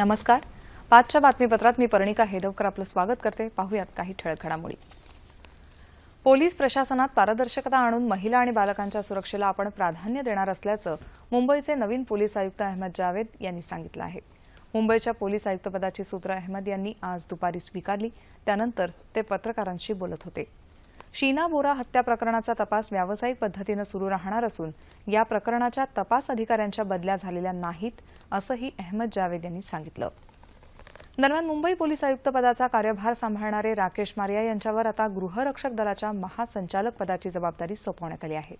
नमस्कार. पाचच्या बातमीपत्रात मी पर्णिका हेदवकर आपलं स्वागत करते. पाहूयात काही ठळक घडामोडी. पोलीस प्रशासनात पारदर्शकता आणून महिला आणि बालकांच्या सुरक्षेला आपण प्राधान्य देणार असल्याचं मुंबईचे नवीन पोलीस आयुक्त अहमद जावेद यांनी सांगितलं आहे. मुंबईच्या पोलीस आयुक्तपदाची सूत्र अहमद यांनी आज दुपारी स्वीकारली. त्यानंतर ते पत्रकारांशी बोलत होते. शीना बोरा हत्या प्रकरणाचा तपास व्यावसायिक पद्धतीनं सुरू राहणार असून या प्रकरणाच्या तपास अधिकाऱ्यांच्या बदल्या झालेल्या नाहीत असंही अहमद जावेद यांनी सांगितलं. दरम्यान मुंबई पोलीस आयुक्त पदाचा कार्यभार सांभाळणारे राकेश मारिया यांच्यावर आता गृहरक्षक दलाच्या महासंचालक पदाची जबाबदारी सोपवण्यात आली आहे.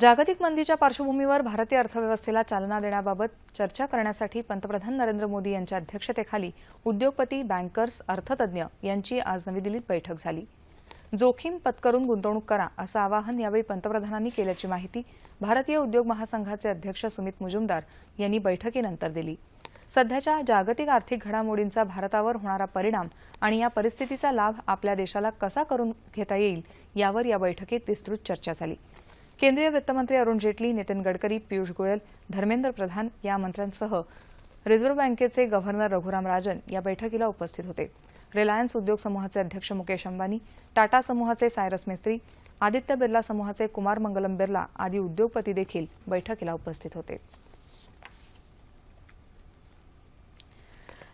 जागतिक मंदीच्या पार्श्वभूमीवर भारतीय अर्थव्यवस्थेला चालना देण्याबाबत चर्चा करण्यासाठी पंतप्रधान नरेंद्र मोदी यांच्या अध्यक्षतेखाली उद्योगपती बँकर्स अर्थतज्ञ यांची आज नवी दिल्लीत बैठक झाली. जोखीम पत्करून गुंतवणूक करा असं आवाहन यावेळी पंतप्रधानांनी केल्याची माहिती भारतीय उद्योग महासंघाचे अध्यक्ष सुमित मुजुमदार यांनी बैठकीनंतर दिली. सध्याच्या जागतिक आर्थिक घडामोडींचा भारतावर होणारा परिणाम आणि या परिस्थितीचा लाभ आपल्या देशाला कसा करून घेता येईल यावर या बैठकीत विस्तृत चर्चा झाली. केंद्रीय वित्तमंत्री अरुण जेटली नितीन गडकरी पियुष गोयल धर्मेंद्र प्रधान या मंत्र्यांसह रिझर्व्ह बँकेचे गव्हर्नर रघुराम राजन या बैठकीला उपस्थित होते. रिलायन्स उद्योग समूहाचे अध्यक्ष मुकेश अंबानी टाटा समूहाचे सायरस मिस्त्री आदित्य बिर्ला समूहाचे कुमार मंगलम बिर्ला आदी उद्योगपती देखील बैठकीला उपस्थित होते.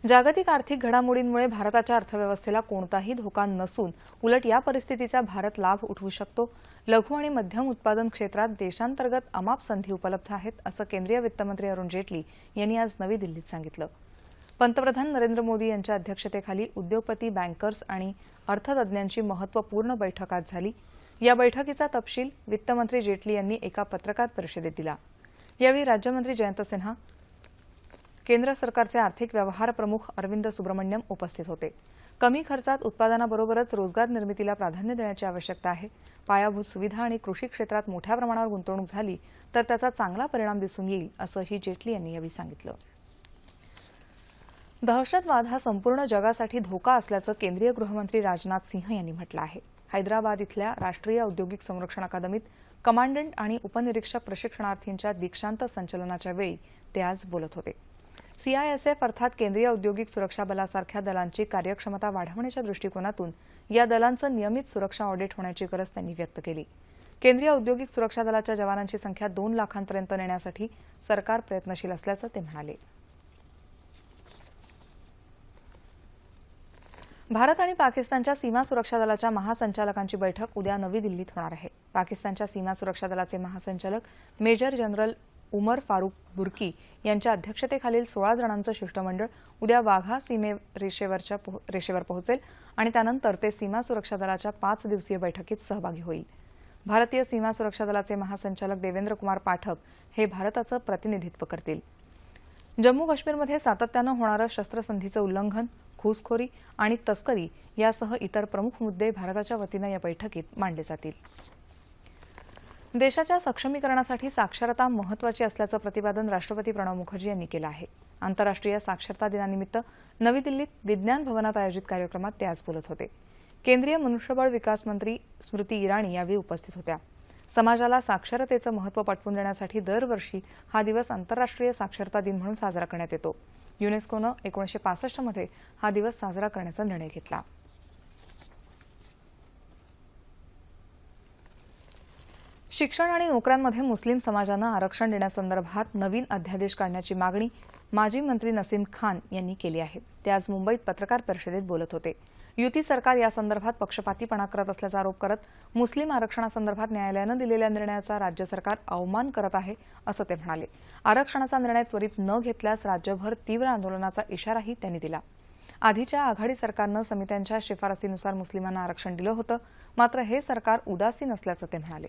जागतिक आर्थिक घडामोडींमुळे भारताच्या अर्थव्यवस्थेला कोणताही धोका नसून उलट या परिस्थितीचा भारत लाभ उठवू शकतो. लघु आणि मध्यम उत्पादन क्षेत्रात देशांतर्गत अमाप संधी उपलब्ध आहेत असं केंद्रीय वित्तमंत्री अरुण जेटली यांनी आज नवी दिल्लीत सांगितलं. पंतप्रधान नरेंद्र मोदी यांच्या अध्यक्षतेखाली उद्योगपती बँकर्स आणि अर्थतज्ञांची महत्त्वपूर्ण बैठक आज झाली. या बैठकीचा तपशील वित्तमंत्री जेटली यांनी एका पत्रकार परिषदेत दिला. यावेळी राज्यमंत्री जयंत सिन्हा केंद्र सरकारचे आर्थिक व्यवहार प्रमुख अरविंद सुब्रमण्यम उपस्थित होते. कमी खर्चात उत्पादनाबरोबरच रोजगार निर्मितीला प्राधान्य देण्याची आवश्यकता आहे. पायाभूत सुविधा आणि कृषी क्षेत्रात मोठ्या प्रमाणावर गुंतवणूक झाली तर त्याचा चांगला परिणाम दिसून येईल असंही जेटली यांनी यावेळी सांगितलं. दहशतवाद हा संपूर्ण जगासाठी धोका असल्याचं केंद्रीय गृहमंत्री राजनाथ सिंह यांनी म्हटलं आहे. हैदराबाद इथल्या राष्ट्रीय औद्योगिक संरक्षण अकादमीत कमांडंट आणि उपनिरीक्षक प्रशिक्षणार्थींच्या दीक्षांत संचलनाच्या वेळी ते आज बोलत होते. सीआयएसएफ अर्थात केंद्रीय औद्योगिक सुरक्षा बलासारख्या दलांची कार्यक्षमता वाढवण्याच्या दृष्टिकोनातून या दलांचं नियमित सुरक्षा ऑडिट होण्याची गरज त्यांनी व्यक्त केली. केंद्रीय औद्योगिक सुरक्षा दलाच्या जवानांची संख्या दोन लाखांपर्यंत नेण्यासाठी सरकार प्रयत्नशील असल्याचं ते म्हणाले. भारत आणि पाकिस्तानच्या सीमा सुरक्षा दलाच्या महासंचालकांची बैठक उद्या नवी दिल्लीत होणार आहे. पाकिस्तानच्या सीमा सुरक्षा दलाचे महासंचालक मेजर जनरल उमर फारुक बुर्की यांच्या अध्यक्षतेखालील सोळा जणांचं शिष्टमंडळ उद्या वाघा सीमे रेषेवरच्या रेषेवर पोहोचेल आणि त्यानंतर ते सीमा सुरक्षा दलाच्या पाच दिवसीय बैठकीत सहभागी होईल. भारतीय सीमा सुरक्षा दलाचे महासंचालक देवेंद्र कुमार पाठक हे भारताचं प्रतिनिधित्व करतील. जम्मू काश्मीरमध्ये सातत्यानं होणारं शस्त्रसंधीचं उल्लंघन घुसखोरी आणि तस्करी यासह इतर प्रमुख मुद्दे भारताच्या वतीनं या बैठकीत मांडले जातील. देशाच्या सक्षमीकरणासाठी साक्षरता महत्वाची असल्याचं प्रतिपादन राष्ट्रपती प्रणव मुखर्जी यांनी केलं आहे. आंतरराष्ट्रीय साक्षरता दिनानिमित्त नवी दिल्लीत विज्ञान भवनात आयोजित कार्यक्रमात ते आज बोलत होते. केंद्रीय मनुष्यबळ विकास मंत्री स्मृती इराणी यावेळी उपस्थित होत्या. समाजाला साक्षरतेचं महत्त्व पटवून देण्यासाठी दरवर्षी हा दिवस आंतरराष्ट्रीय साक्षरता दिन म्हणून साजरा करण्यात येतो. युनेस्कोनं एकोणीशे पासष्टमध्ये हा दिवस साजरा करण्याचा निर्णय घेतला. शिक्षण आणि नोकऱ्यांमध्ये मुस्लिम समाजानं आरक्षण देण्यासंदर्भात नवीन अध्यादेश काढण्याची मागणी माजी मंत्री नसीम खान यांनी केली आहे. ते आज मुंबईत पत्रकार परिषदेत बोलत होते. युती सरकार यासंदर्भात पक्षपातीपणा करत असल्याचा आरोप करत मुस्लिम आरक्षणासंदर्भात न्यायालयानं दिलेल्या निर्णयाचा राज्य सरकार अवमान करत आहे असं ते म्हणाले. आरक्षणाचा निर्णय त्वरित न घेतल्यास राज्यभर तीव्र आंदोलनाचा इशाराही त्यांनी दिला. आधीच्या आघाडी सरकारनं समित्यांच्या शिफारसीनुसार मुस्लिमांना आरक्षण दिलं होतं मात्र हे सरकार उदासीन असल्याचं ते म्हणाले.